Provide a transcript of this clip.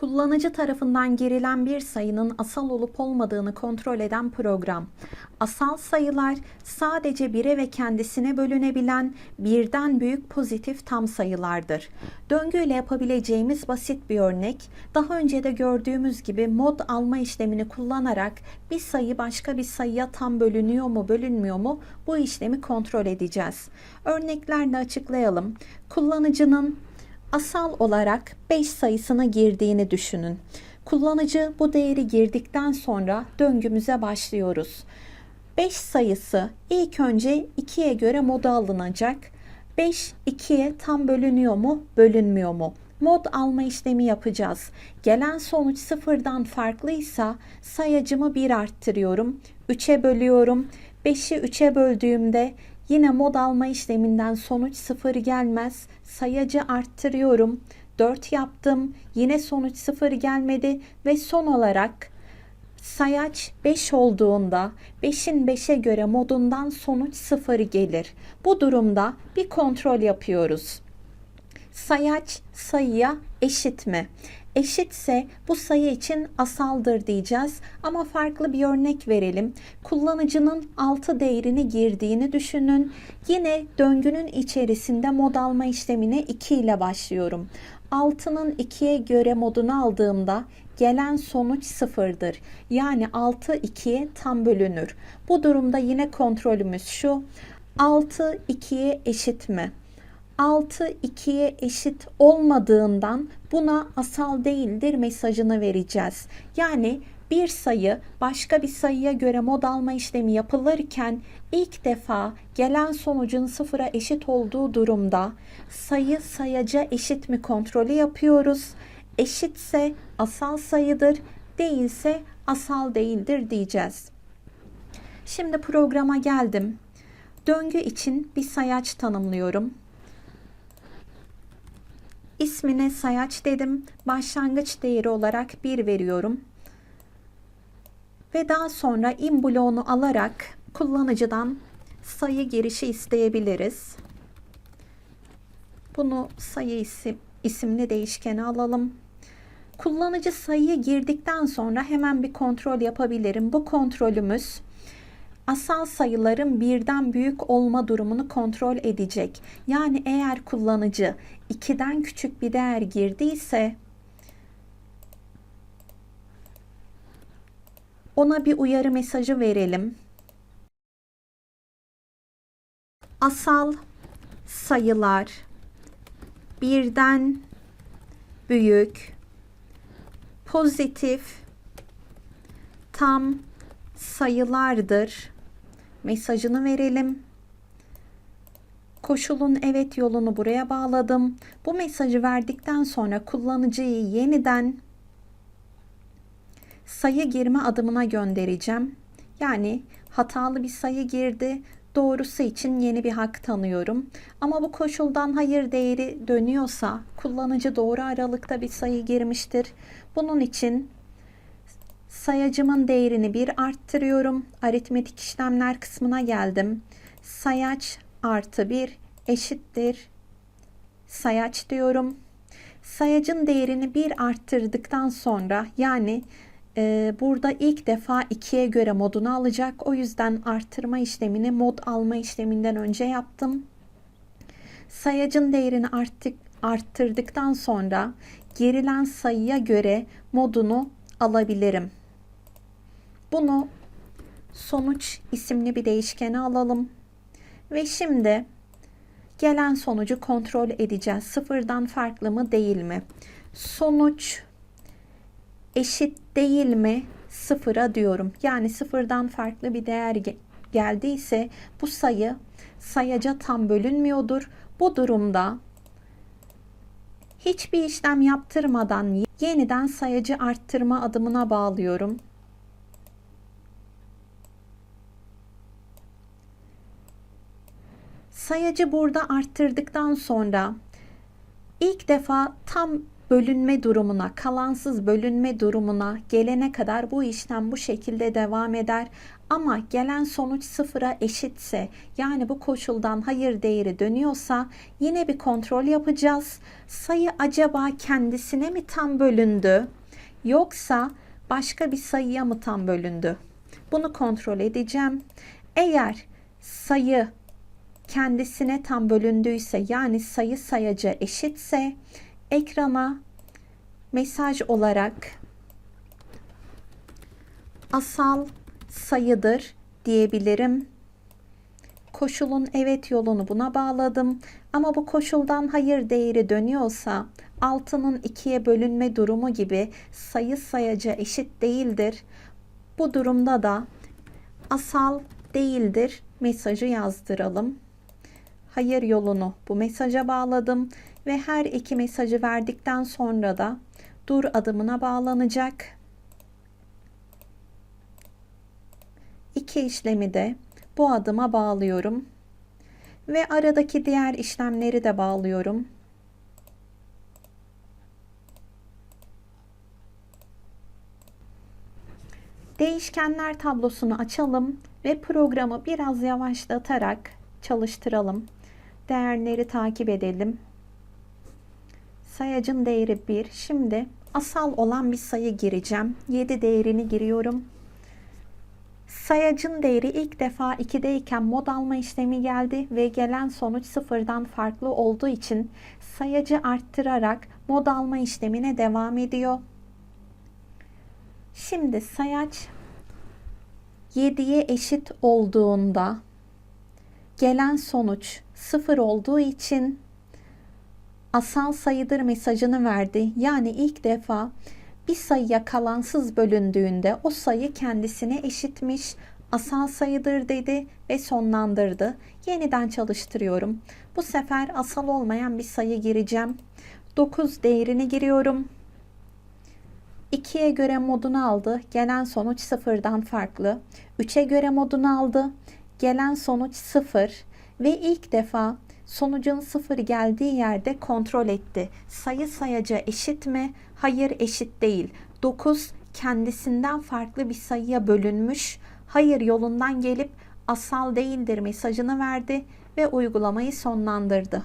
Kullanıcı tarafından girilen bir sayının asal olup olmadığını kontrol eden program. Asal sayılar sadece 1'e ve kendisine bölünebilen birden büyük pozitif tam sayılardır. Döngüyle yapabileceğimiz basit bir örnek. Daha önce de gördüğümüz gibi mod alma işlemini kullanarak bir sayı başka bir sayıya tam bölünüyor mu bölünmüyor mu bu işlemi kontrol edeceğiz. Örneklerle açıklayalım. Kullanıcının asal olarak 5 sayısına girdiğini düşünün. Kullanıcı bu değeri girdikten sonra döngümüze başlıyoruz. 5 sayısı ilk önce 2'ye göre moda alınacak. 5 2'ye tam bölünüyor mu, bölünmüyor mu? Mod alma işlemi yapacağız. Gelen sonuç sıfırdan farklıysa sayacımı 1 arttırıyorum. 3'e bölüyorum. 5'i 3'e böldüğümde Yine mod alma işleminden sonuç 0 gelmez. Sayacı arttırıyorum. 4 yaptım. Yine sonuç 0 gelmedi ve son olarak sayaç 5 olduğunda 5'in 5'e göre modundan sonuç 0 gelir. Bu durumda bir kontrol yapıyoruz. Sayaç sayıya eşit mi? Eşitse bu sayı için asaldır diyeceğiz ama farklı bir örnek verelim. Kullanıcının 6 değerini girdiğini düşünün. Yine döngünün içerisinde mod alma işlemine 2 ile başlıyorum. 6'nın 2'ye göre modunu aldığımda gelen sonuç sıfırdır. Yani 6 2'ye tam bölünür. Bu durumda yine kontrolümüz şu. 6 2'ye eşit mi? 6 2'ye eşit olmadığından buna asal değildir mesajını vereceğiz. Yani bir sayı başka bir sayıya göre mod alma işlemi yapılırken ilk defa gelen sonucun sıfıra eşit olduğu durumda sayı sayaca eşit mi kontrolü yapıyoruz. Eşitse asal sayıdır, değilse asal değildir diyeceğiz. Şimdi programa geldim. Döngü için bir sayaç tanımlıyorum. İsmine sayaç dedim. Başlangıç değeri olarak 1 veriyorum. Ve daha sonra in bloğunu alarak kullanıcıdan sayı girişi isteyebiliriz. Bunu sayı isim, isimli değişkene alalım. Kullanıcı sayıyı girdikten sonra hemen bir kontrol yapabilirim. Bu kontrolümüz asal sayıların birden büyük olma durumunu kontrol edecek. Yani eğer kullanıcı 2'den küçük bir değer girdiyse ona bir uyarı mesajı verelim. Asal sayılar birden büyük pozitif tam sayılardır mesajını verelim. Koşulun evet yolunu buraya bağladım. Bu mesajı verdikten sonra kullanıcıyı yeniden sayı girme adımına göndereceğim. Yani hatalı bir sayı girdi. Doğrusu için yeni bir hak tanıyorum. Ama bu koşuldan hayır değeri dönüyorsa kullanıcı doğru aralıkta bir sayı girmiştir. Bunun için sayacımın değerini bir arttırıyorum. Aritmetik işlemler kısmına geldim. Sayaç artı 1 eşittir sayaç diyorum. Sayacın değerini bir arttırdıktan sonra yani e, burada ilk defa 2'ye göre modunu alacak. O yüzden arttırma işlemini mod alma işleminden önce yaptım. Sayacın değerini arttık, arttırdıktan sonra girilen sayıya göre modunu alabilirim. Bunu sonuç isimli bir değişkene alalım. Ve şimdi gelen sonucu kontrol edeceğiz. Sıfırdan farklı mı değil mi? Sonuç eşit değil mi? Sıfıra diyorum. Yani sıfırdan farklı bir değer geldiyse bu sayı sayaca tam bölünmüyordur. Bu durumda hiçbir işlem yaptırmadan yeniden sayacı arttırma adımına bağlıyorum. Sayacı burada arttırdıktan sonra ilk defa tam bölünme durumuna, kalansız bölünme durumuna gelene kadar bu işlem bu şekilde devam eder. Ama gelen sonuç sıfıra eşitse yani bu koşuldan hayır değeri dönüyorsa yine bir kontrol yapacağız. Sayı acaba kendisine mi tam bölündü yoksa başka bir sayıya mı tam bölündü? Bunu kontrol edeceğim. Eğer sayı kendisine tam bölündüyse yani sayı sayacı eşitse ekrana mesaj olarak asal sayıdır diyebilirim. Koşulun evet yolunu buna bağladım. Ama bu koşuldan hayır değeri dönüyorsa 6'nın 2'ye bölünme durumu gibi sayı sayacı eşit değildir. Bu durumda da asal değildir mesajı yazdıralım. Hayır yolunu bu mesaja bağladım ve her iki mesajı verdikten sonra da dur adımına bağlanacak. İki işlemi de bu adıma bağlıyorum ve aradaki diğer işlemleri de bağlıyorum. Değişkenler tablosunu açalım ve programı biraz yavaşlatarak çalıştıralım. Değerleri takip edelim. Sayacın değeri 1. Şimdi asal olan bir sayı gireceğim. 7 değerini giriyorum. Sayacın değeri ilk defa 2'deyken mod alma işlemi geldi ve gelen sonuç sıfırdan farklı olduğu için sayacı arttırarak mod alma işlemine devam ediyor. Şimdi sayaç 7'ye eşit olduğunda gelen sonuç 0 olduğu için asal sayıdır mesajını verdi. Yani ilk defa bir sayıya kalansız bölündüğünde o sayı kendisine eşitmiş, asal sayıdır dedi ve sonlandırdı. Yeniden çalıştırıyorum. Bu sefer asal olmayan bir sayı gireceğim. 9 değerini giriyorum. 2'ye göre modunu aldı. Gelen sonuç sıfırdan farklı. 3'e göre modunu aldı. Gelen sonuç sıfır. Ve ilk defa sonucun sıfır geldiği yerde kontrol etti. Sayı sayaca eşit mi? Hayır eşit değil. 9 kendisinden farklı bir sayıya bölünmüş. Hayır yolundan gelip asal değildir mesajını verdi ve uygulamayı sonlandırdı.